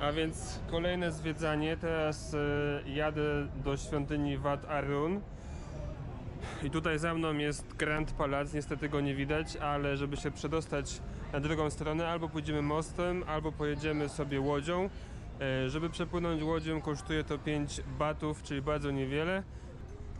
A więc kolejne zwiedzanie. Teraz e, jadę do świątyni Wat Arun. I tutaj za mną jest Grand Palace, niestety go nie widać, ale żeby się przedostać na drugą stronę, albo pójdziemy mostem, albo pojedziemy sobie łodzią. E, Żeby przepłynąć łodzią kosztuje to 5 batów, czyli bardzo niewiele.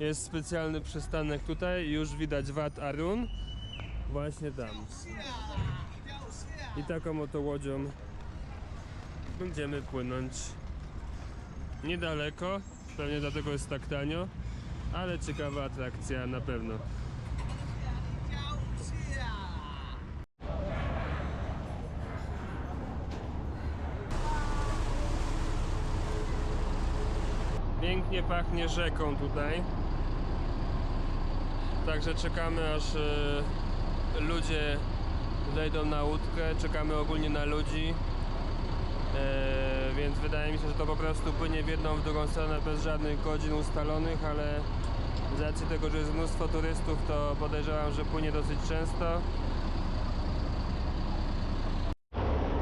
Jest specjalny przystanek tutaj już widać Wat Arun. Właśnie tam. I taką oto łodzią będziemy płynąć niedaleko. Pewnie dlatego jest tak tanio, ale ciekawa atrakcja na pewno. Pięknie pachnie rzeką tutaj. Także czekamy aż e, ludzie wejdą na łódkę, czekamy ogólnie na ludzi. E, więc wydaje mi się, że to po prostu płynie w jedną, w drugą stronę bez żadnych godzin ustalonych, ale z racji tego, że jest mnóstwo turystów, to podejrzewam, że płynie dosyć często.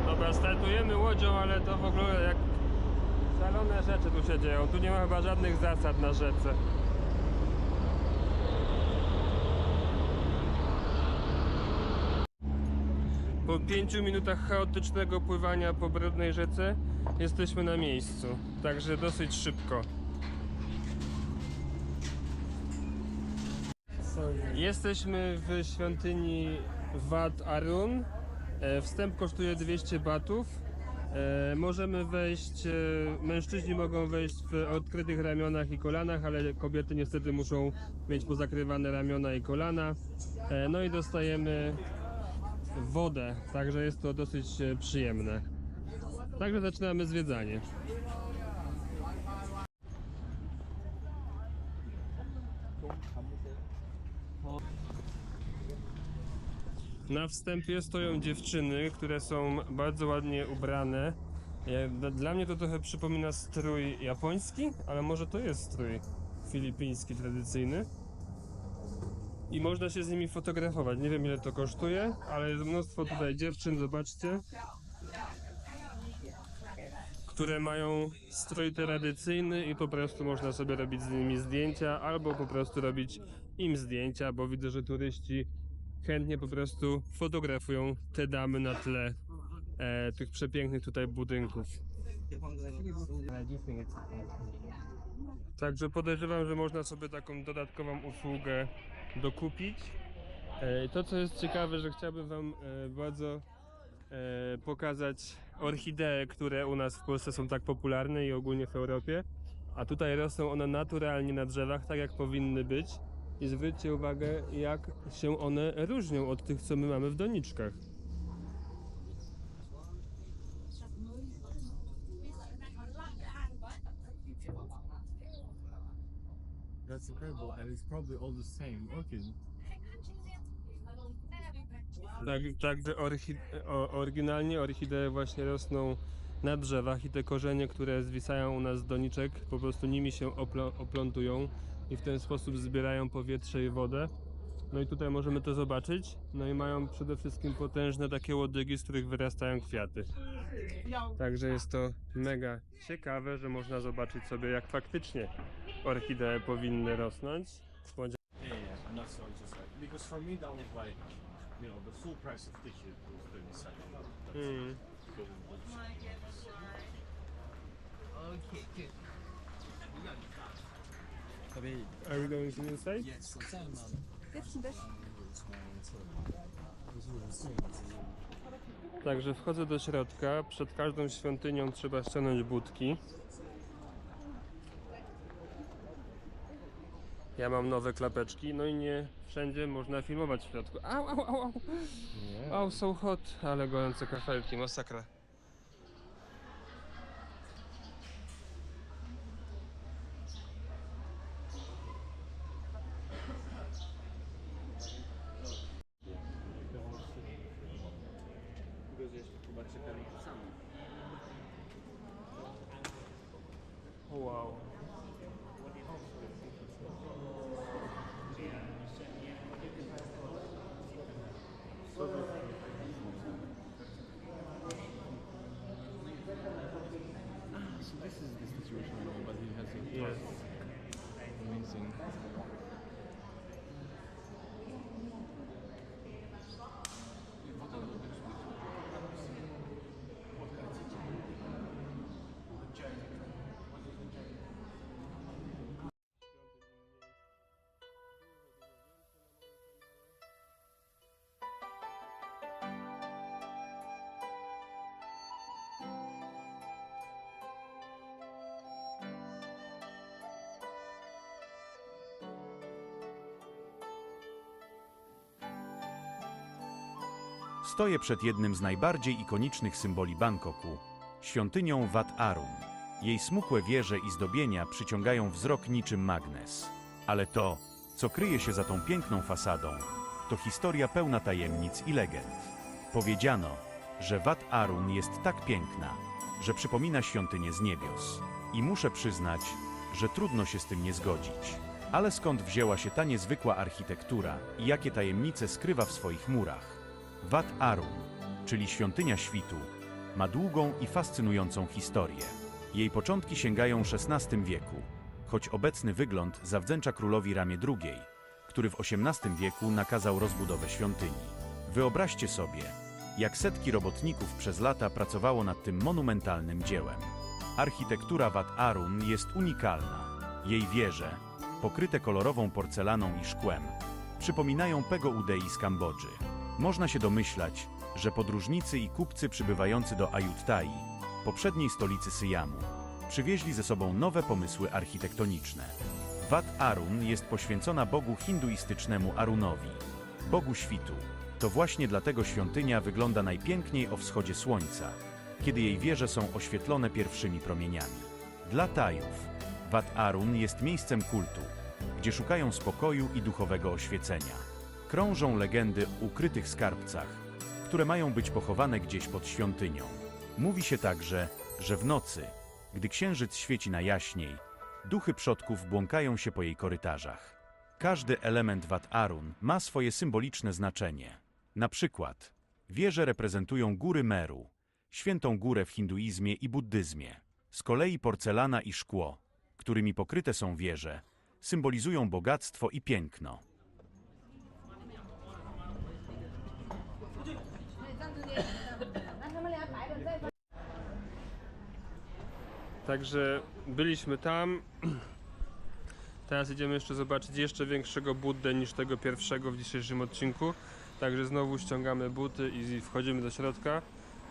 Dobra, startujemy łodzią, ale to w ogóle jak szalone rzeczy tu się dzieją. Tu nie ma chyba żadnych zasad na rzece. Po 5 minutach chaotycznego pływania po brudnej rzece jesteśmy na miejscu, także dosyć szybko. Jesteśmy w świątyni Wat Arun. E, Wstęp kosztuje 200 batów. E, Możemy wejść, e, mężczyźni mogą wejść w odkrytych ramionach i kolanach, ale kobiety niestety muszą mieć pozakrywane ramiona i kolana. No i dostajemy wodę, także jest to dosyć e, przyjemne. Także zaczynamy zwiedzanie. Na wstępie stoją dziewczyny, które są bardzo ładnie ubrane. D- Dla mnie to trochę przypomina strój japoński, ale może to jest strój filipiński tradycyjny. I można się z nimi fotografować. Nie wiem ile to kosztuje, ale jest mnóstwo tutaj dziewczyn, zobaczcie. Które mają strój tradycyjny i po prostu można sobie robić z nimi zdjęcia, albo po prostu robić im zdjęcia, bo widzę, że turyści chętnie po prostu fotografują te damy na tle e, tych przepięknych tutaj budynków. Także podejrzewam, że można sobie taką dodatkową usługę dokupić. E, To, co jest ciekawe, że chciałbym Wam e, bardzo e, pokazać orchidee, które u nas w Polsce są tak popularne i ogólnie w Europie. A tutaj rosną one naturalnie na drzewach, tak jak powinny być. I zwróćcie uwagę, jak się one różnią od tych, co my mamy w doniczkach. Incredible, and it's probably all the same. Tak, o, oryginalnie orchidee właśnie rosną na drzewach i te korzenie, które zwisają u nas z doniczek, po prostu nimi się oplo- oplątują i w ten sposób zbierają powietrze i wodę. No i tutaj możemy to zobaczyć. No i mają przede wszystkim potężne takie łodygi, z których wyrastają kwiaty. Także jest to mega ciekawe, że można zobaczyć sobie jak faktycznie orchidee powinny rosnąć. Bądź you know, the full price of ticket was thirty seconds. That's Mm. Okay, good. Are we going inside? Także wchodzę do środka. Przed każdą świątynią trzeba ściągnąć budki. Ja mam nowe klapeczki, no i nie wszędzie można filmować w środku. Au, au, au, au. Au, so hot, ale gorące kafelki, masakra. Oh, wow. So This is the situation now, but he has a Yes. amazing. Stoję przed jednym z najbardziej ikonicznych symboli Bangkoku świątynią Wat Arun. Jej smukłe wieże i zdobienia przyciągają wzrok niczym magnes. Ale to, co kryje się za tą piękną fasadą, to historia pełna tajemnic i legend. Powiedziano, że Wat Arun jest tak piękna, że przypomina świątynię z niebios. I muszę przyznać, że trudno się z tym nie zgodzić. Ale skąd wzięła się ta niezwykła architektura i jakie tajemnice skrywa w swoich murach? Wat Arun, czyli świątynia świtu, ma długą i fascynującą historię. Jej początki sięgają XVI wieku, choć obecny wygląd zawdzięcza królowi Ramie II, który w XVIII wieku nakazał rozbudowę świątyni. Wyobraźcie sobie, jak setki robotników przez lata pracowało nad tym monumentalnym dziełem. Architektura Wat Arun jest unikalna. Jej wieże, pokryte kolorową porcelaną i szkłem, przypominają Pego-Udei z Kambodży. Można się domyślać, że podróżnicy i kupcy przybywający do Ayutthai, poprzedniej stolicy Syjamu, przywieźli ze sobą nowe pomysły architektoniczne. Wat Arun jest poświęcona bogu hinduistycznemu Arunowi, bogu świtu. To właśnie dlatego świątynia wygląda najpiękniej o wschodzie słońca, kiedy jej wieże są oświetlone pierwszymi promieniami. Dla Tajów, Wat Arun jest miejscem kultu, gdzie szukają spokoju i duchowego oświecenia. Krążą legendy o ukrytych skarbcach, które mają być pochowane gdzieś pod świątynią. Mówi się także, że w nocy, gdy księżyc świeci najjaśniej, duchy przodków błąkają się po jej korytarzach. Każdy element Wat Arun ma swoje symboliczne znaczenie. Na przykład, wieże reprezentują góry Meru, świętą górę w hinduizmie i buddyzmie. Z kolei porcelana i szkło, którymi pokryte są wieże, symbolizują bogactwo i piękno. Także byliśmy tam. Teraz idziemy jeszcze zobaczyć jeszcze większego Buddę niż tego pierwszego w dzisiejszym odcinku. Także znowu ściągamy buty i wchodzimy do środka.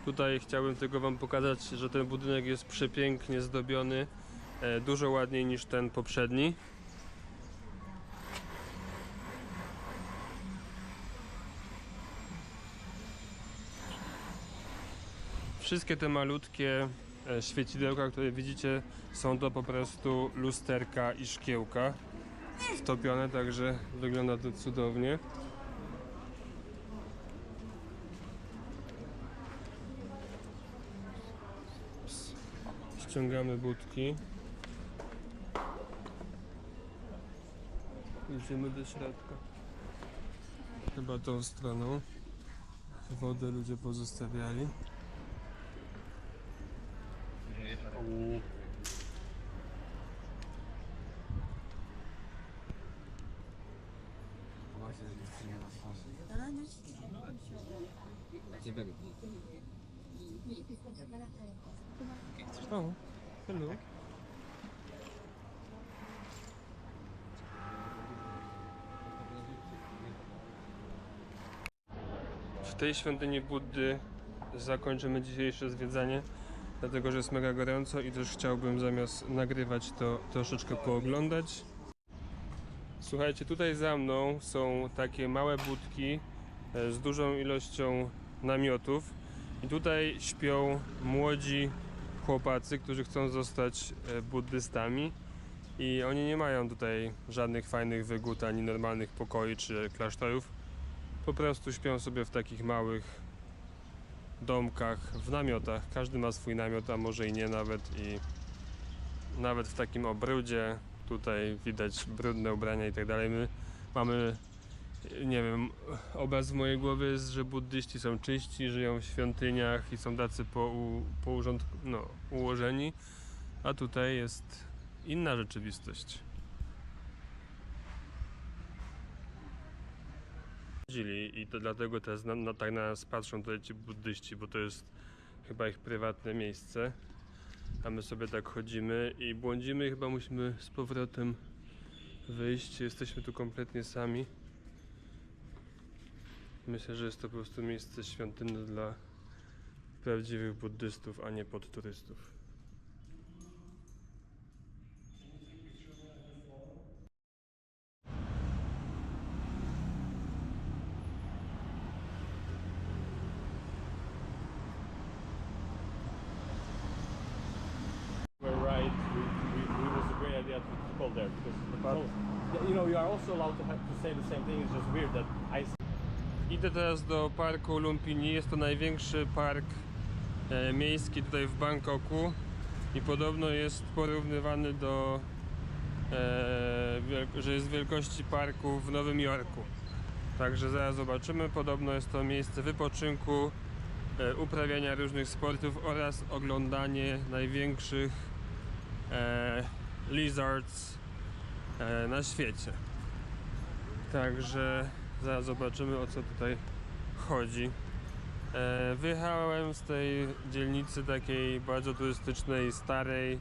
Tutaj chciałbym tylko Wam pokazać, że ten budynek jest przepięknie zdobiony. e, Dużo ładniej niż ten poprzedni. Wszystkie te malutkie świecidełka, które widzicie, są to po prostu lusterka i szkiełka wtopione, także wygląda to cudownie. Ściągamy budki. Idziemy do środka. Chyba tą stroną. Wodę ludzie pozostawiali. O, hello. W tej świątyni Buddy zakończymy dzisiejsze zwiedzanie, dlatego że jest mega gorąco i też chciałbym zamiast nagrywać to troszeczkę pooglądać. Słuchajcie, tutaj za mną są takie małe budki e, z dużą ilością namiotów i tutaj śpią młodzi chłopacy, którzy chcą zostać e, buddystami i oni nie mają tutaj żadnych fajnych wygód ani normalnych pokoi czy klasztorów. Po prostu śpią sobie w takich małych domkach, w namiotach. Każdy ma swój namiot, a może i nie nawet i nawet w takim obrudzie tutaj widać brudne ubrania i tak dalej. My mamy nie wiem, obraz w mojej głowie jest, że buddyści są czyści, żyją w świątyniach i są tacy po, po urząd, no, ułożeni, A tutaj jest inna rzeczywistość. I to dlatego teraz na, na, tak na nas patrzą tutaj ci buddyści, bo to jest chyba ich prywatne miejsce. A my sobie tak chodzimy i błądzimy i chyba musimy z powrotem wyjść. Jesteśmy tu kompletnie sami. Myślę, że jest to po prostu miejsce świątynne dla prawdziwych buddystów, a nie pod turystów. We're right. We, we, it was call there because so, you know you are also allowed to have to say the same thing. It's just weird that I Idę teraz do parku Lumpini. Jest to największy park e, miejski tutaj w Bangkoku i podobno jest porównywany do, e, że jest wielkości parku w Nowym Jorku. Także zaraz zobaczymy. Podobno jest to miejsce wypoczynku, e, uprawiania różnych sportów oraz oglądanie największych e, lizards e, na świecie. Także zaraz zobaczymy o co tutaj chodzi. E, wyjechałem z tej dzielnicy takiej bardzo turystycznej, starej,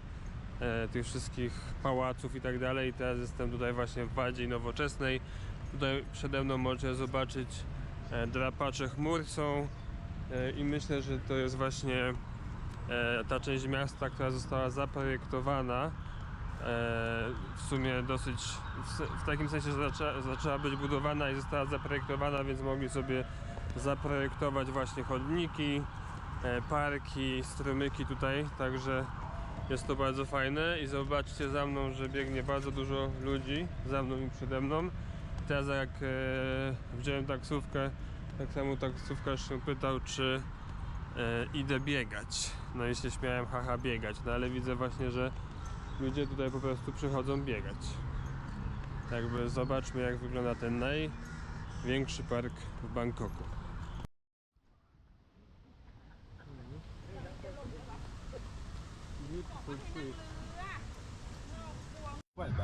e, tych wszystkich pałaców i tak dalej. Teraz jestem tutaj właśnie w bardziej nowoczesnej. Tutaj przede mną możecie zobaczyć drapacze chmur są i myślę, że to jest właśnie ta część miasta, która została zaprojektowana w sumie dosyć w, takim sensie, że zaczęła, zaczęła być budowana i została zaprojektowana, więc mogli sobie zaprojektować właśnie chodniki, e, parki, strumyki tutaj, także jest to bardzo fajne i zobaczcie za mną, że biegnie bardzo dużo ludzi, za mną i przede mną. Teraz jak e, wziąłem taksówkę, tak samo taksówkarz się pytał, czy e, idę biegać. No i się śmiałem, haha, biegać. No ale widzę właśnie, że ludzie tutaj po prostu przychodzą biegać. Jakby zobaczmy, jak wygląda ten największy park w Bangkoku.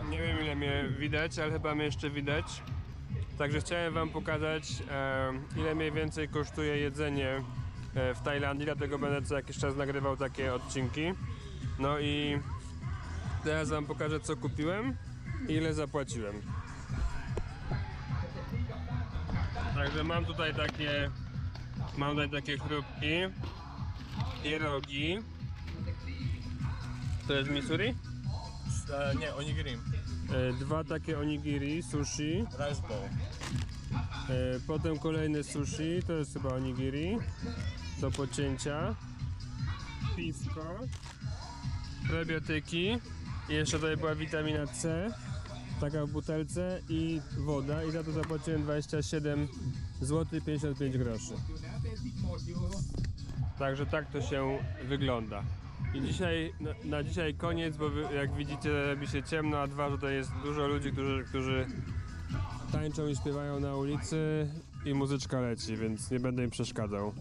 Nie wiem ile mnie widać, ale chyba mnie jeszcze widać. Także chciałem wam pokazać ile mniej więcej kosztuje jedzenie e, w Tajlandii, dlatego będę co jakiś czas nagrywał takie odcinki. No i teraz wam pokażę co kupiłem i ile zapłaciłem. Także mam tutaj takie mam tutaj takie chrupki i rogi. To jest Missouri? uh, nie onigiri E, dwa takie onigiri, sushi. rice bowl. E, potem kolejny sushi, to jest chyba onigiri do pocięcia. Piwko, probiotyki. I jeszcze tutaj była witamina C, taka w butelce i woda. I za to zapłaciłem 27 zł 55 groszy. Także tak to się wygląda. I dzisiaj, na, na dzisiaj koniec, bo wy, jak widzicie robi się ciemno, a dwa, że tutaj jest dużo ludzi, którzy, którzy tańczą i śpiewają na ulicy i muzyczka leci, więc nie będę im przeszkadzał.